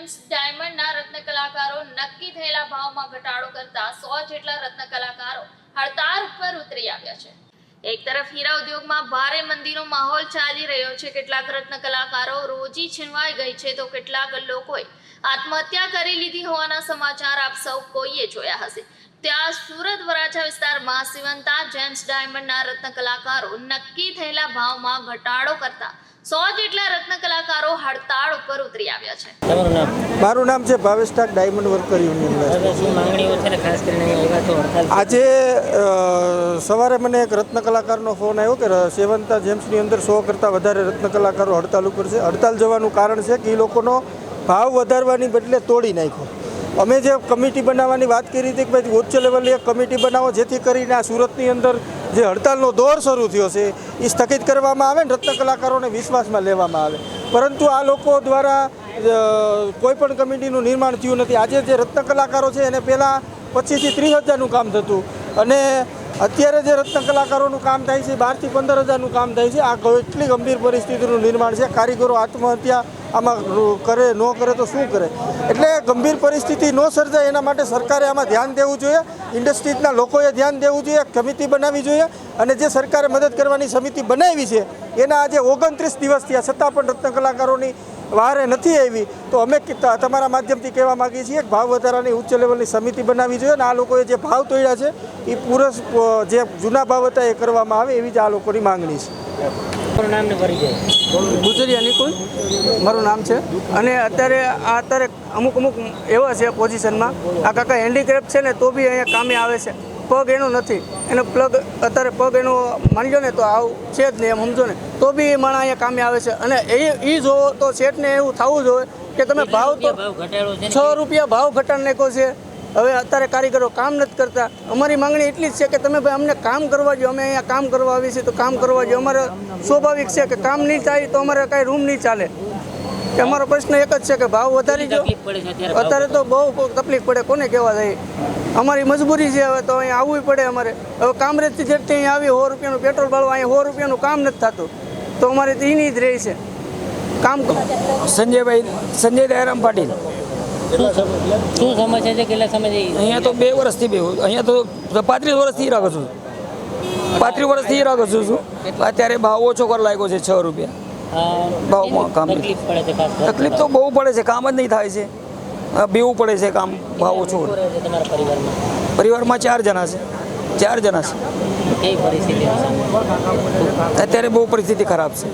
James ડાયમંડના રત્ન કલાકારો નક્કી થયેલા ભાવમાં ઘટાડો કરતા સો જેટલા રત્ન કલાકારો હડતાળ ઉપર ઉતરી આવ્યા છે. એક તરફ હીરા ઉદ્યોગમાં ભારે મંદીનો માહોલ ચાલી રહ્યો છે. કેટલાક રત્ન કલાકારો રોજી છીનવાઈ ગઈ છે તો કેટલાક લોકોએ આત્મહત્યા કરી લીધી હોવાના સમાચાર આપ સૌ કોઈએ જોયા હશે. ત્યાં સુરત વરાછા વિસ્તારમાં સિવંતા જેમ્સ ડાયમંડના રત્ન કલાકારો નક્કી થયેલા ભાવમાં ઘટાડો કરતા સો જેટલા રત્ન કલાકારો હડતાળ ઉપર ઉતરી આવ્યા છે. મારું નામ છે ભાવેશ ડાયમંડ વર્કર યુનિયન આજે સવારે મને એક રત્ન કલાકારનો ફોન આવ્યો કે સેવંતા જેમ્સની અંદર સો કરતાં વધારે રત્ન કલાકારો હડતાલ ઉપર છે. હડતાલ જવાનું કારણ છે કે એ લોકોનો ભાવ વધારવાની બદલે તોડી નાખ્યો. અમે જે કમિટી બનાવવાની વાત કરી હતી કે ભાઈ ઉચ્ચ લેવલે એક કમિટી બનાવો, જેથી કરીને આ સુરતની અંદર જે હડતાલનો દોર શરૂ થયો છે, એ સ્થગિત કરવામાં આવે ને રત્ન કલાકારોને વિશ્વાસમાં લેવામાં આવે. પરંતુ આ લોકો દ્વારા કોઈ પણ કમિટીનું નિર્માણ થયું નથી. આજે જે રત્ન કલાકારો છે, એને પહેલાં પચીસથી ત્રીસ હજારનું કામ થતું. અને અત્યારે જે રત્ન કલાકારોનું કામ થાય છે, બારથી પંદર હજારનું કામ થાય છે, આ કેટલી ગંભીર પરિસ્થિતિનું નિર્માણ છે. કારીગરો આત્મહત્યા આમાં કરે, ન કરે તો શું કરે? એટલે ગંભીર પરિસ્થિતિ ન સર્જાય એના માટે સરકારે આમાં ધ્યાન દેવું જોઈએ. ઇન્ડસ્ટ્રીઝના લોકોએ ધ્યાન દેવું જોઈએ સમિતિ બનાવવી જોઈએ અને જે સરકારે મદદ કરવાની સમિતિ બનાવી છે, એના આજે ઓગણત્રીસ દિવસ થયા. છતાં પણ રત્ન કલાકારોની વારે નથી આવી. તો અમે તમારા માધ્યમથી કહેવા માગીએ છીએ કે ભાવ વધારાની ઉચ્ચ લેવલની સમિતિ બનાવવી જોઈએ અને આ લોકોએ જે ભાવ તોડ્યા છે એ પૂરસ જે જૂના ભાવ હતા એ કરવામાં આવે એવી જ આ લોકોની માંગણી છે. તમારું નામ ને પરિચય ગુજરી અનિકુલ મારું નામ છે. અને અત્યારે આ અત્યારે અમુક અમુક એવા છે પોઝિશનમાં. આ કાકા હેન્ડીક્રાફ્ટ છે ને તો બી અહીંયા કામે આવે છે. પગ એનો નથી. એનો પ્લગ અત્યારે પગ એનો માનજો ને તો આવું છે જ નહીં એમ સમજો ને. તો બી એ માણસ અહીંયા કામે આવે છે. અને એ એ જોવો તો શેઠને એવું થવું જોઈએ કે તમે ભાવ તો છે રૂપિયા ભાવ ઘટાડ નાખ્યો છે. હવે અત્યારે કારીગરો કામ નથી કરતા. અમારી માંગણી એટલી જ છે કે તમે ભાઈ અમને કામ કરવા જો અમે અહીંયા કામ કરવા આવીએ છીએ તો કામ કરવા જો અમારે સ્વાભાવિક છે કે કામ નહીં થાય તો અમારે કાંઈ રૂમ નહીં ચાલે. કે અમારો પ્રશ્ન એક જ છે કે ભાવ વધારી દો તકલીફ પડે છે અત્યારે અત્યારે તો બહુ તકલીફ પડે. કોને કહેવા જાય અમારી મજબૂરી છે હવે તો અહીંયા આવવું પડે અમારે. હવે કામરેજથી જેટલી અહીંયા આવી સો રૂપિયાનું પેટ્રોલ બાળવા અહીંયા સો રૂપિયાનું કામ નથી થતું. તો અમારે તો એની જ રહી છે. કામ સંજયભાઈ સંજય દયારામ પાટીલ. શું સમસ્યા છે કેટલા સમય અહીંયા તો બે વર્ષથી બે અહીંયા તો પાંત્રીસ વર્ષથી રાખું છું. પાંત્રીસ વર્ષથી રાખું છું. અત્યારે ભાવ ઓછો કર લાગ્યો છે છ રૂપિયા. ભાવમાં કામ તકલીફ તો બહુ પડે છે કામ જ નહીં થાય છે. બેવું પડે છે કામ ભાવ ઓછો પરિવારમાં? પરિવારમાં ચાર જણા છે. ચાર જણા છે. પરિસ્થિતિ? અત્યારે બહુ પરિસ્થિતિ ખરાબ છે.